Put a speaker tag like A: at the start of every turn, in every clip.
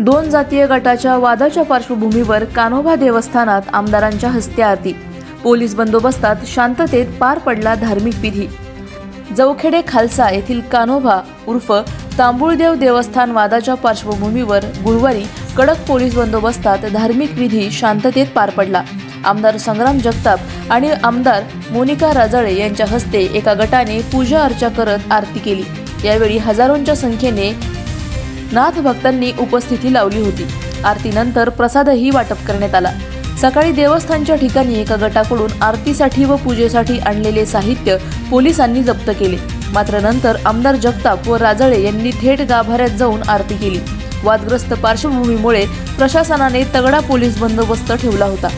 A: दोन जातीय गटाच्या वादाच्या पार्श्वभूमीवर कान्होबा देवस्थानात आमदारांच्या हस्ते आरती. पोलीस बंदोबस्तात शांततेत पार पडला धार्मिक विधी. जवखेडे खालसा येथील कान्होबा उर्फ तांबुळदेव देवस्थान वादाच्या पार्श्वभूमीवर गुरुवारी कडक पोलीस बंदोबस्तात धार्मिक विधी शांततेत पार पडला. आमदार संग्राम जगताप आणि आमदार मोनिका राजाळे यांच्या हस्ते एका गटाने पूजा अर्चा करत आरती केली. यावेळी हजारोंच्या संख्येने नाथ भक्तांनी उपस्थिती लावली होती. आरतीनंतर प्रसादही वाटप करण्यात आला. सकाळी देवस्थानच्या ठिकाणी एका गटाकडून आरतीसाठी व पूजेसाठी आणलेले साहित्य पोलिसांनी जप्त केले. मात्र नंतर आमदार जगताप व राजळे यांनी थेट गाभाऱ्यात जाऊन आरती केली. वादग्रस्त पार्श्वभूमीमुळे प्रशासनाने तगडा पोलीस बंदोबस्त ठेवला होता.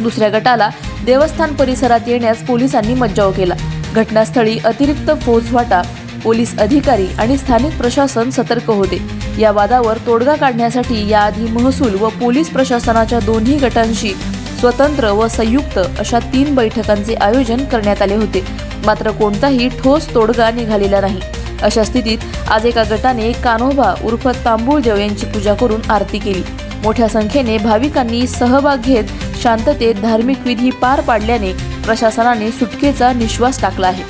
A: दुसऱ्या गटाला देवस्थान परिसरात येण्यास पोलिसांनी मज्जाव केला. घटनास्थळी अतिरिक्त फौजफाटा पोलीस अधिकारी आणि स्थानिक प्रशासन सतर्क होते. या वादावर तोडगा काढण्यासाठी याआधी महसूल व पोलीस प्रशासनाच्या दोन्ही गटांशी स्वतंत्र व संयुक्त अशा तीन बैठकांचे आयोजन करण्यात आले होते. मात्र कोणताही ठोस तोडगा निघालेला नाही. अशा स्थितीत आज एका गटाने कान्होबा उर्फ तांबूळदेव यांची पूजा करून आरती केली. मोठ्या संख्येने भाविकांनी सहभाग घेत शांततेत धार्मिक विधी पार पाडल्याने प्रशासनाने सुटकेचा निश्वास टाकला आहे.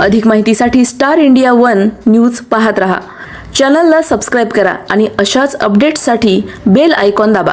A: अधिक माहितीसाठी स्टार इंडिया वन न्यूज पाहत रहा. चॅनलला सबस्क्राईब करा आणि अशाच अपडेट्ससाठी बेल आयकॉन दाबा.